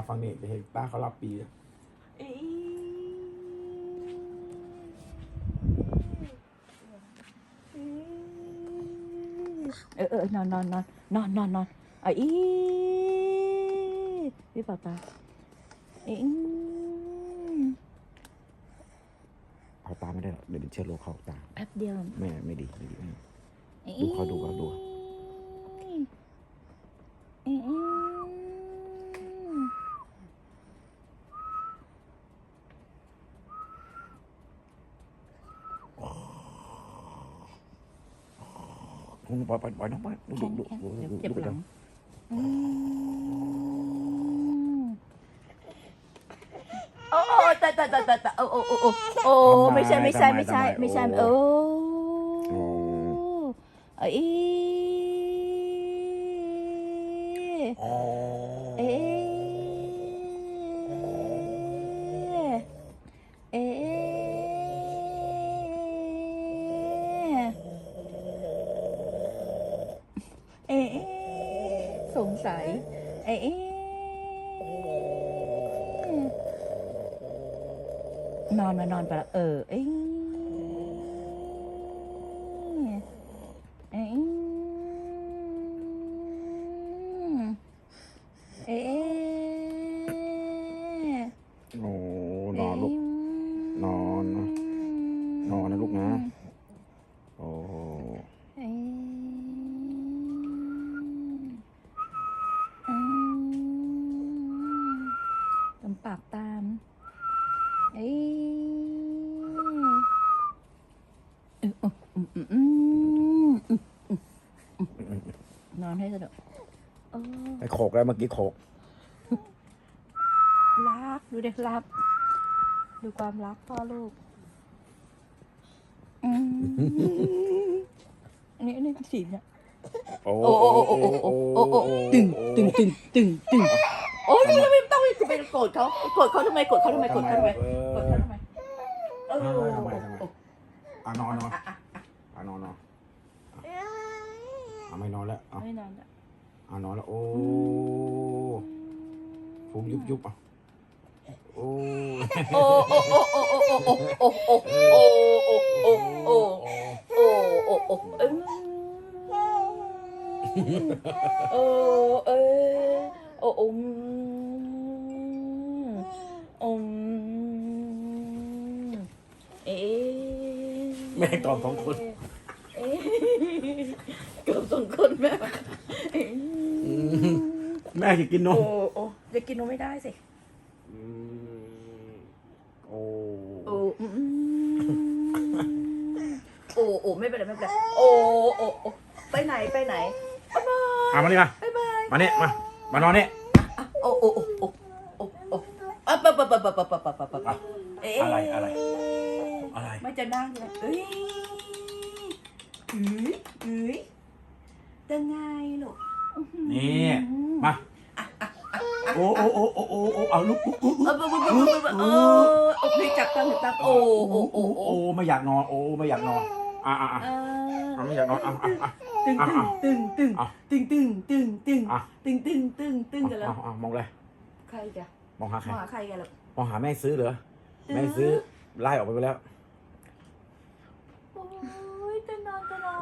าฟังเนี่ยจะเห็นต้าเขารับปีเออเออนอนนอนนอนนอนนอนนอนอะอีพี่ป่าตาเอเอาตาไม่ได้หรอกเดี๋ยวเชื้อโรคเข้าตาแป๊บเดียว แม่ไม่ดีไม่ดีดูเขาดูเขาดู ปล่อยปล่อยปล่อยน้องปล่อยลูกลูกลูกลูกลูกลูกลูกโอ้ตายตายตายตายตายโอ้โอ้โอ้โอ้ไม่ใช่ไม่ใช่ไม่ใช่ไม่ใช่โอ้เอ้เอ้ สัยไอ้นอนมานอนไปละเออเอ้เอ้เอ้โอ้นอนลูก นอน นอนนะลูกนะ โอ้ ให้สนุกอไปโขกแล้วเมื่อกี้โขกรักดูเด็กรัก ดูความรักพ่อลูกอันนี้อันนี้สีเนี่ยโอ้โอ้โอ้โอ้โอ้ตึงตึงตึงตึงตึงโอ้ยทำไมต้องไม่ไปโกรธเขาโกรธเขาทำไมโกรธเขาทำไมโกรธเขาทำไมโกรธเขาทำไมออทำไมทำไมอ่านอนนอน นอนแล้วโอ้ผมยุบยุบอะโอ้โอ้โอ้โอ้โอ้โอ้โอ้โอ้โอ้โอ้โอ้โอ้โอ้เออโอ้เออโอ้อมอมเอ๊แม่ตอบสองคนเอ๊ะเกือบสองคนแม่ แม่จะกินนม โอ้โอ้จะกินนมไม่ได้สิโอ้โอ้โอ้โอไม่เป็นไรไม่เป็นไรโอ้โอ้โอ้ไปไหนไปไหนอะมานี่มา บ๊ายบายมาเนี่ยมา มานอนเนี่ยโอ้โอ้โอ้โอ้โอ้โออะปะปะปะปะปะปะปะปะอะอะไรอะไร อะไร ไม่จะนั่งเลยเอ้ยเอ้ยเอ้ยจะไงลูกะนี่ มา โอ้โอ้โอ้โอ้โอ้โอ้เอาลูกลุกลุกลุกเออโอเคจับตั้งตั้งโอ้โอ้โอ้โอ้ไม่อยากนอนโอ้ไม่อยากนอนอะอะอะอะไม่อยากนอนอะอะอะตึงตึงตึงตึงตึงตึงตึงตึงตึงตึงตึงกันแล้วมองเลยใครจ้ะมองหาใครมองหาใครกันล่ะมองหาแม่ซื้อเหรอแม่ซื้อไล่ออกไปแล้ว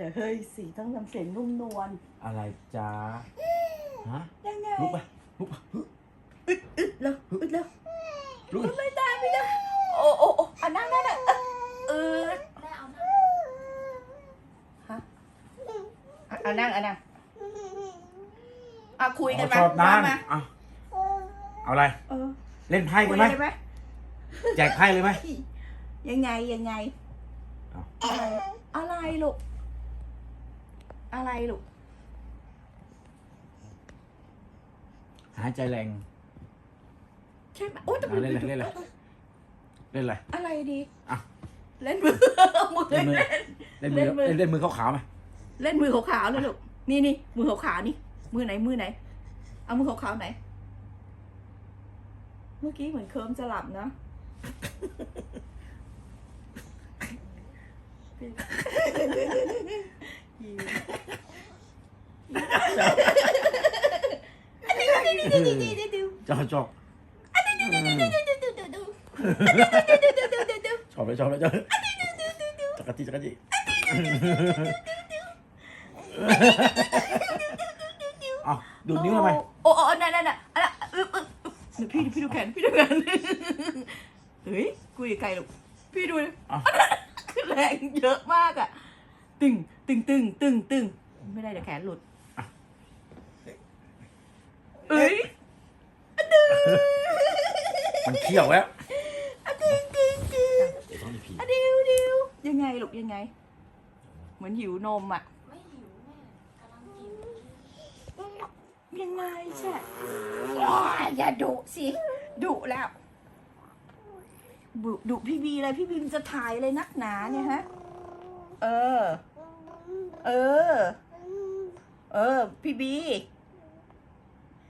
ฮ้ยจะเฮ้ยสีต้องทำเสียงนุ่มนวลอะไรจ้าฮะยังไงลุกไปลุกไปอึดอึดแล้วอึดแล้วลุกไม่ได้ไม่ได้โอ้โอ้โอ้อะนั่งนั่งนั่งเออฮะอะอะนั่งอะนั่งอะคุยกันอ๋อมาชอบนั่งมาเอาเอาอะไรเออเล่นไพ่คุกัยนไหมได้ไหมแจกไพ่เลยไหมยังไงยังไงเอาอะไรอะไรลูก อะไรลูก หายใจแรง ใช่ไหมโอ้ยแต่อะเล่นเลยเล่นเลยเล่นอะไรอะไรดีอะ เล่นมือมือเล่เล่นนมือเล่นมือเล่นมือเล่นเล่นมือขาวๆไหมเล่นมือขาวๆเลยลูก นี่นี่มือขาวๆนี่ มือไหนมือไหน เอามือขาวๆไหน เมื่อกี้เหมือนเคิร์มจะหลับนะ ชอบชอบชอบเลยชอบเลยชอบจักรจี้จักรจี้เอาดูนิ้วทำไมโอ้โอ้นั่นนั่นน่ะอันนั้นอึ๊บอึ๊บอึ๊บพี่พี่ดูแขนพี่ดูแขนเฮ้ยคุยกับใครลูกพี่ดูเลยแรงเยอะมากอะตึงตึงตึงตึงตึงไม่ได้เดี๋ยวแขนหลุด เอ้ยมันเขี้ยวแล้วอะตึงตึงตึงต้องมีผีอะดิวดิวยังไงลูกยังไง เหมือนหิวนมอะ ไม่หิวแม่กำลังกินยังไงใช่ว้าอย่าดุสิดุแล้วดุดุพี่บีเลยพี่บีมจะถ่ายเลยนักหนาเนี่ยฮะ เออ เออ เออ พี่บี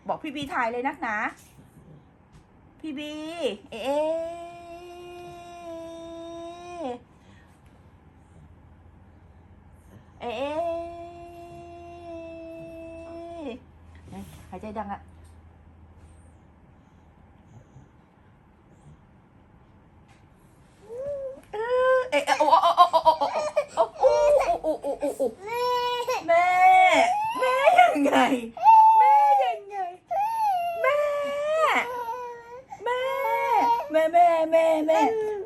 บอกพี่บีถ่ายเลยนักหนา พี่บี เอะเอะเอะเอะหายใจดังอะเออเอะโอ้โอ้โอ้โอ้โอ้โอ้โอ้โอ้โอ้โอ้โอ้แม่ แม่ยังไง แม่ยังไง แม่ แม่ แม่แม่แม่แม่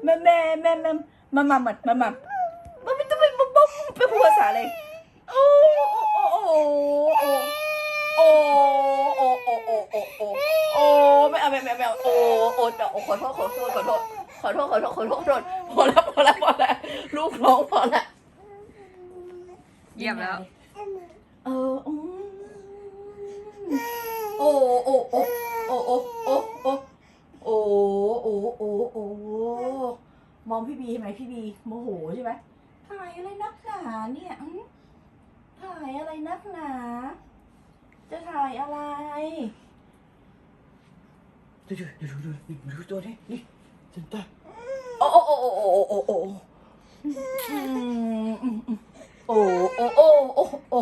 แม่แม่แม่แม่มามามามามามันไม่ต้องเป็นบ๊อบบ๊อบเป็นภาษาอะไรโอ้โอ้โอ้โอ้โอ้โอ้โอ้โอ้โอ้โอ้โอ้ไม่เอาไม่ไม่ไม่เอาโอ้โอ้แต่โอ้ขอโทษขอโทษขอโทษขอโทษขอโทษขอโทษขอโทษพอแล้วพอแล้วพอแล้วลูกร้องพอแล้ว เยี่ยมแล้ว นักหนา จะถ่ายอะไร ดูดูดูดูดูดูตัวนี้นี่เซนเตอร์โอ้โอ้โอ้โอ้โอ้โอ้โอ้อืมอืมอืมโอ้โอ้โอ้โอ้โอ้